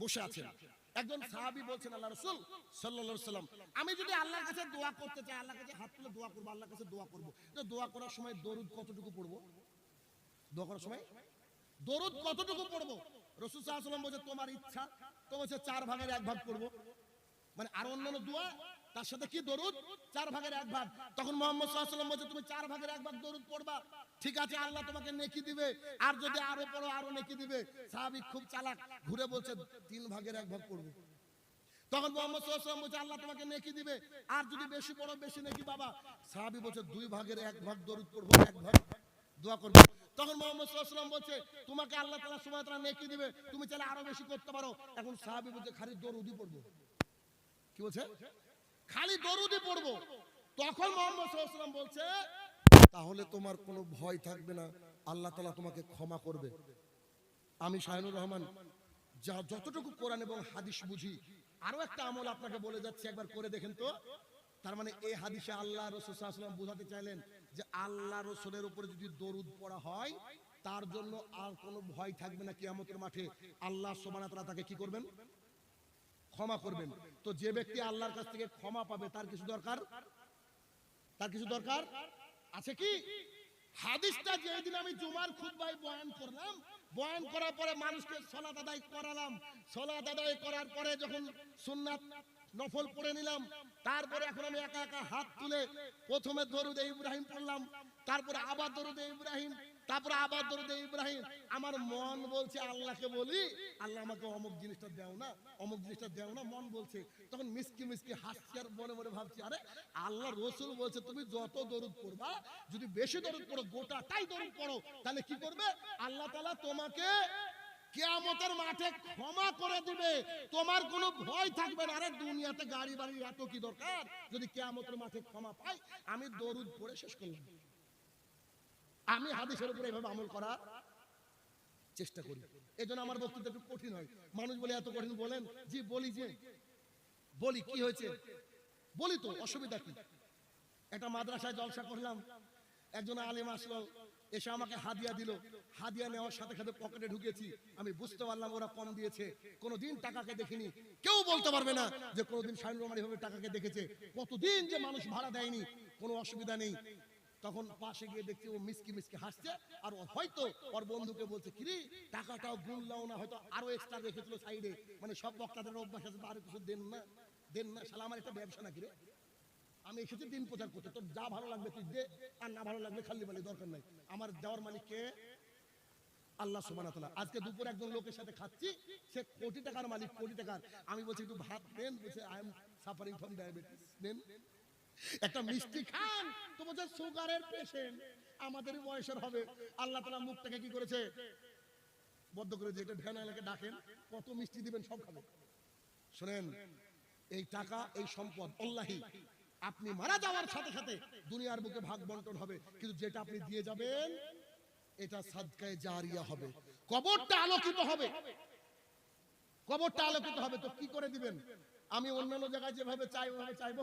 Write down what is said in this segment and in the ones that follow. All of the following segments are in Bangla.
বসে আছেন। একজন সাহাবি বলছেন, আল্লাহ রসুল সাল্লা সাল্লাম আমি যদি আল্লাহর কাছে দোয়া করতে চাই, আল্লাহর কাছে হাত তুলে দোয়া করব, আল্লাহর কাছে দোয়া করব। তো দোয়া করার সময় দরুদ কতটুকু পড়ব? দোয়া করার সময় দরুদ কতটুকু পড়ব? রসুল সাহা সাল্লাম বলছে, তোমার ইচ্ছা তো বলছে চার ভাগের এক ভাগ করব মানে আর অন্যান্য দোয়া তার সাথে কি দরুদ? চার ভাগের এক ভাগ। তখন মোহাম্মদ তুমি চার ভাগের এক ভাগ দরুদ পড়বা। ঠিক আছে, আল্লাহ তোমাকে নেকি দিবে। আর যদি আরও পড়ো, আরও নেকি দিবে। সাহাবি খুব চালাক। ঘুরে বলছে, তিন ভাগের এক ভাগ পড়ব। তখন মোহাম্মদ আল্লাহ তোমাকে নেকি দিবে। আর যদি বেশি পড়ো, বেশি নেকি বাবা সাহাবি বলছে, দুই ভাগের এক ভাগ দরুদ পড়ব, এক ভাগ। দোয়া করব। তখন মোহাম্মদ বলছে, তোমাকে আল্লাহ তালা সময় তারা নেকি দিবে। তুমি চাইলে আরও বেশি করতে পারো। এখন সাহাবি বলছে, খালি দরুদই পড়ব। কি বলছে? খালি দরুদি পড়ব। তখন মোহাম্মদ সাল্লাম বলছে, তাহলে তোমার কোনো ভয় থাকবে না, আল্লাহ তালা তোমাকে ক্ষমা করবে। আমি শাহিনুর রহমান, যা যতটুকু কোরআন এবং হাদিস বুঝি আরও একটা আমল আপনাকে বলে যাচ্ছি, একবার করে দেখেন তো। তার মানে এই হাদিসে আল্লাহ রসুল সাল্লাম বোঝাতে চাইলেন যে আল্লাহ রসুলের উপরে যদি দরুদ পড়া হয়, তার জন্য আর কোনো ভয় থাকবে না কিয়ামতের মাঠে। আল্লাহ সোবানা তারা তাকে কি করবেন? ক্ষমা করবেন। তো যে ব্যক্তি আল্লাহর কাছ থেকে ক্ষমা পাবে, তার কিছু দরকার? তার কিছু দরকার? আছে কি? হাদিসটা যেদিন আমি জুমার খুতবায় বয়ান করলাম, বয়ান করার পরে মানুষকে সলাত আদায় করালাম। সলাত আদায় করার পরে যখন সুন্নাত নফল পড়ে নিলাম, তারপরে এখন আমি একা একা হাত তুলে প্রথমে দরুদে ইব্রাহিম পড়লাম, তারপরে আবার দরুদে ইব্রাহিম তারপরে আবার দরুদে ইব্রাহিম, আমার মন বলছে আল্লাহকে বলি। আল্লাহ আমাকে অমুক জিনিসটা দেও না, অমুক জিনিসটা দেও না, মন বলছে। তখন মিসকি মিসকি হাসছি আর মনে মনে ভাবছি, আরে, আল্লাহ রসুল বলছে, তুমি যত দরুদ পড়বা, যদি বেশি দরুদ পড়ো, গোটাটাই দরুদ পড়ো, তাহলে কি করবে? আল্লাহ তাআলা তোমাকে কেয়ামতের মাঠে ক্ষমা করে দিবে। তোমার কোনো ভয় থাকবে না। আরে, দুনিয়াতে গাড়ি বাড়ি এত কি দরকার? যদি কেয়ামতের মাঠে ক্ষমা পাই, আমি দরুদ পড়ে শেষ করলাম। আমি হাদিসের উপরে এভাবে আমল করা চেষ্টা করি। এই জন্য আমার বক্তব্য একটু কঠিন হয়। মানুষ বলে, এত কঠিন বলেন? জি, বলি যে, বলি, কি হয়েছে? বলি তো, অসুবিধা কি? একটা মাদ্রাসায় জলসা করলাম। একজন আলেম আসলো, এসে আমাকে হাদিয়া দিল। হাদিয়া নেওয়ার সাথে সাথে পকেটে ঢুকেছি। আমি বুঝতে পারলাম ওরা কম দিয়েছে। কোনোদিন টাকাকে দেখিনি। কেউ বলতে পারবে না যে, কোনোদিন সাইন রোমারি ভাবে টাকাকে দেখেছে। কতদিন যে মানুষ ভাড়া দেয়নি, কোনো অসুবিধা নেই। তখন পাশে গিয়ে দেখছি ও মিসকি মিসকি হাসছে, আর হয়তো ওর বন্ধুকে বলছে, কিরে, টাকাটাও গুনলাও না, হয়তো আরও এক্সট্রা রেখেছিল সাইডে মানে সব বক্তাদের অভ্যাস আছে আরও কিছু দেন না দেন না, শালা আমার একটা ব্যবসা নাকি রে? আমি এসেছি দিন প্রচার করতে, তোর যা ভালো লাগবে তুই দে, আর না ভালো লাগবে খালি মালি দরকার নাই। আমার দেওয়ার মালিক কে? আল্লাহ সুবহানাহু ওয়া তাআলা। আজকে দুপুর একজন লোকের সাথে খাচ্ছি, সে কোটি টাকার মালিক, কোটি টাকার। আমি বলছি, একটু ভাত দেন, বলছে I am suffering from diabetes দেন। একটা মিষ্টি খান তো বলছে সুগারের পেশেন্ট আমাদের বয়সের হবে। আল্লাহ তাআলা মুখটাকে কি করেছে? বদ্ধ করে যে এটা ভ্যান এলাকে ডাকেন, কত মিষ্টি দিবেন সব খাবে শুনেন, এই টাকা, এই সম্পদ অল্লাহি আপনি মারা যাওয়ার সাথে সাথে দুনিয়ার বুকে ভাগ বন্টন হবে। কিন্তু যেটা আপনি দিয়ে যাবেন, এটা সাদকায়ে জারিয়া হবে। কবরটা আলোকিত হবে। কবরটা আলোকিত হবে। তো কি করে দিবেন? আমি অন্যান্য জায়গায় যেভাবে চাই, ওভাবে চাইব।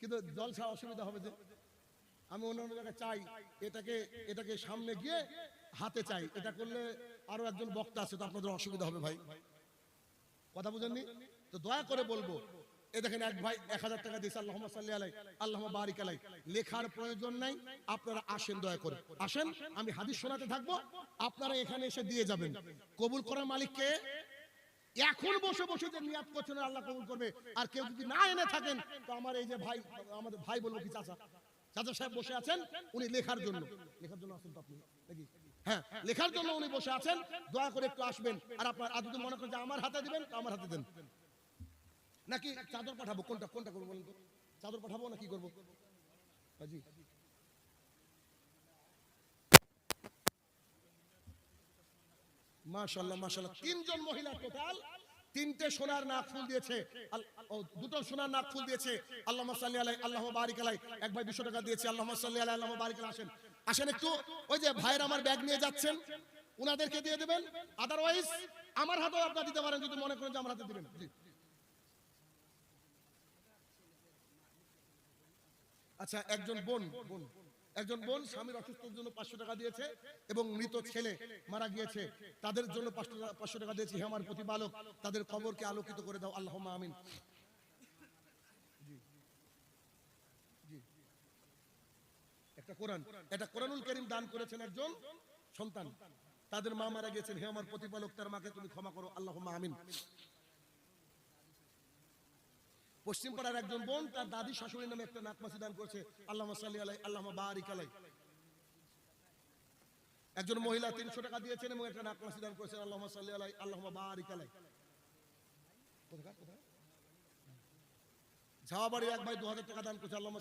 কিন্তু জলসা অসুবিধা হবে যে আমি অন্যান্য জায়গায় চাই, এটাকে এটাকে সামনে গিয়ে হাতে চাই, এটা করলে আরও একজন বক্তা আছে, তো আপনাদের অসুবিধা হবে ভাই। কথা বুঝেননি? তো দয়া করে বলব, এ দেখেন এক ভাই এক হাজার টাকা দিয়েছে আল্লাহ সাল্লি আলাই আল্লাহ বারিক আলাই লেখার প্রয়োজন নাই, আপনারা আসেন দয়া করে। আসেন, আমি হাদিস শোনাতে থাকব, আপনারা এখানে এসে দিয়ে যাবেন। কবুল করার মালিককে এখন বসে বসে যে নিয়াত করছেন আল্লাহ কবুল করবে। আর কেউ যদি না এনে থাকেন, তো আমার এই যে ভাই, আমাদের ভাই বলব কি চাচা? চাচা সাহেব বসে আছেন, উনি লেখার জন্য। লেখার জন্য আসেন তো আপনি? নাকি? হ্যাঁ লেখার জন্য উনি বসে আছেন। দয়া করে একটু আসবেন। আর আপনার আর মনে করেন যে আমার হাতে দিবেন, তো আমার হাতে দেন। নাকি চাদর পাঠাবো? কোনটা কোনটা করব বলেন তো? চাদর পাঠাবো না কি করব? জি মাশাল্লাহ মাশাল্লাহ তিনজন মহিলা টোটাল, তিনটে সোনার নাক ফুল দিয়েছে। দুটো সোনার নাক ফুল দিয়েছে। আল্লাহ সাল্লি আলাই আল্লাহ বারিক আলাই। এক ভাই দুশো টাকা দিয়েছে। আল্লাহ সাল্লি আলাই আল্লাহ বারিক আসেন। আসেন একটু, ওই যে ভাইয়ের আমার ব্যাগ নিয়ে যাচ্ছেন, উনাদেরকে দিয়ে দেবেন। আদারওয়াইজ আমার হাতেও আপনারা দিতে পারেন, যদি মনে করেন যে আমার হাতে দিবেন। আচ্ছা একজন বোন বোন। একজন বোন স্বামীর অসুস্থতার জন্য পাঁচশো টাকা দিয়েছে এবং মৃত ছেলে মারা গিয়েছে। তাদের জন্য পাঁচশো টাকা- দিয়েছে। হে আমার প্রতিপালক, তাদের কবরকে আলোকিত করে দাও। আল্লাহ আমিন। একটা কোরআন। এটা কোরআনুল করিম দান করেছেন একজন সন্তান। তাদের মা মারা গেছেন হে আমার প্রতিপালক, তার মাকে তুমি ক্ষমা করো। আল্লাহ আমিন। পশ্চিম পাড়ার একজন বোন তার দাদি শাশুড়ির নামে একটা নাকমাসি দান করছে। আল্লাহ সাল্লি আলাই আল্লাহ বারিক আলাই একজন মহিলা তিনশো টাকা দিয়েছেন এবং একটা নাকমাসি দান করেছেন। আল্লাহ সাল্লি আলাই আল্লাহ বারিক আলাই কোথায় কোথায় আল্লাহ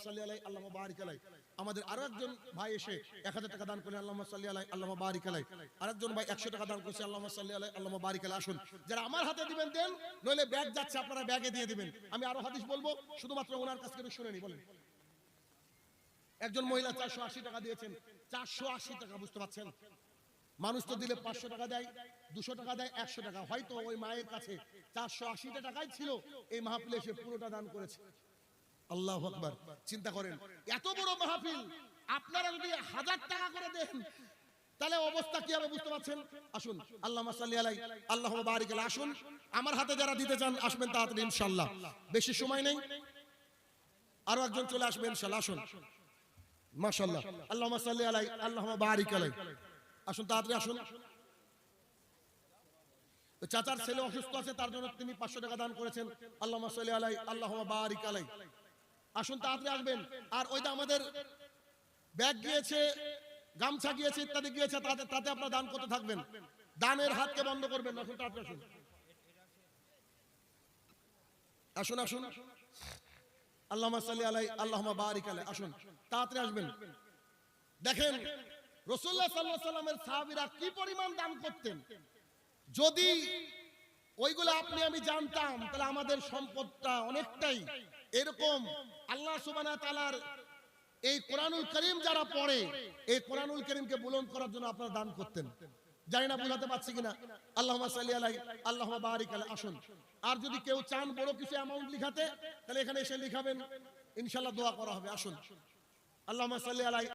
সাল্লি আল্লাহ বারিক আলাই আসুন, যারা আমার হাতে দিবেন দেন, নইলে ব্যাগ যাচ্ছে, আপনারা ব্যাগে দিয়ে দিবেন। আমি আরও হাদিস বলব, শুধুমাত্র ওনার কাছ থেকে শুনে নি, বলেন। একজন মহিলা চারশো আশি টাকা দিয়েছেন, চারশো আশি টাকা, বুঝতে পারছেন? মানুষ তো দিলে পাঁচশো টাকা দেয়, দুশো টাকা দেয়, একশো টাকা। হয়তো ওই মায়ের কাছে চারশো আশিটা টাকাই ছিল, এই মাহফিলে এসে পুরোটা দান করেছে। আল্লাহ আকবার, চিন্তা করেন, এত বড় মাহফিল, আপনারা যদি হাজার টাকা করে দেন, তাহলে অবস্থা কি হবে বুঝতে পারছেন? আসুন আল্লাহ আলাই, আল্লাহ বারিক আসুন। আমার হাতে যারা দিতে চান, আসবেন তাড়াতাড়ি ইনশাল্লাহ বেশি সময় নেই, আরও একজন চলে আসবে ইনশাল্লাহ আসুন। মাশাল্লাহ আল্লাহ সাল্লি আলাই আল্লাহ বারিক আলাই। আসুন তাড়াতাড়ি আসুন। চাচার ছেলে অসুস্থ আছে, তার জন্য তিনি পাঁচশো টাকা দান করেছেন। আল্লাহ সাল্লি আলাই আল্লাহ বারিক আলাই। আসুন তাড়াতাড়ি আসবেন। আর ওইটা আমাদের ব্যাগ গিয়েছে, গামছা গিয়েছে, ইত্যাদি গিয়েছে, তাতে তাতে আপনার দান করতে থাকবেন। দানের হাতকে বন্ধ করবেন। আসুন তাড়াতাড়ি আসুন। আসুন আসুন। আল্লাহ আল্লাহ বারিক আলাই। আসুন, তাড়াতাড়ি আসবেন। দেখেন রসুল্লাহ সাল্লাহ সাল্লামের সাহাবিরা কি পরিমাণ দান করতেন? যদি ওইগুলো আপনি আমি জানতাম, তাহলে আমাদের সম্পদটা অনেকটাই এরকম। আল্লাহ সুবানা এই কোরআনুল করিম যারা পড়ে, এই কোরআনুল করিমকে বুলন্দ করার জন্য আপনারা দান করতেন। জানি না বুঝাতে পারছি কিনা। আল্লাহ সাল্লি আল্লাহ বারিক আলাই আসুন। আর যদি কেউ চান বড় কিছু অ্যামাউন্ট লিখাতে, তাহলে এখানে এসে লিখাবেন। ইনশাল্লাহ দোয়া করা হবে, আসুন। আল্লাহ সাল্লি আলাই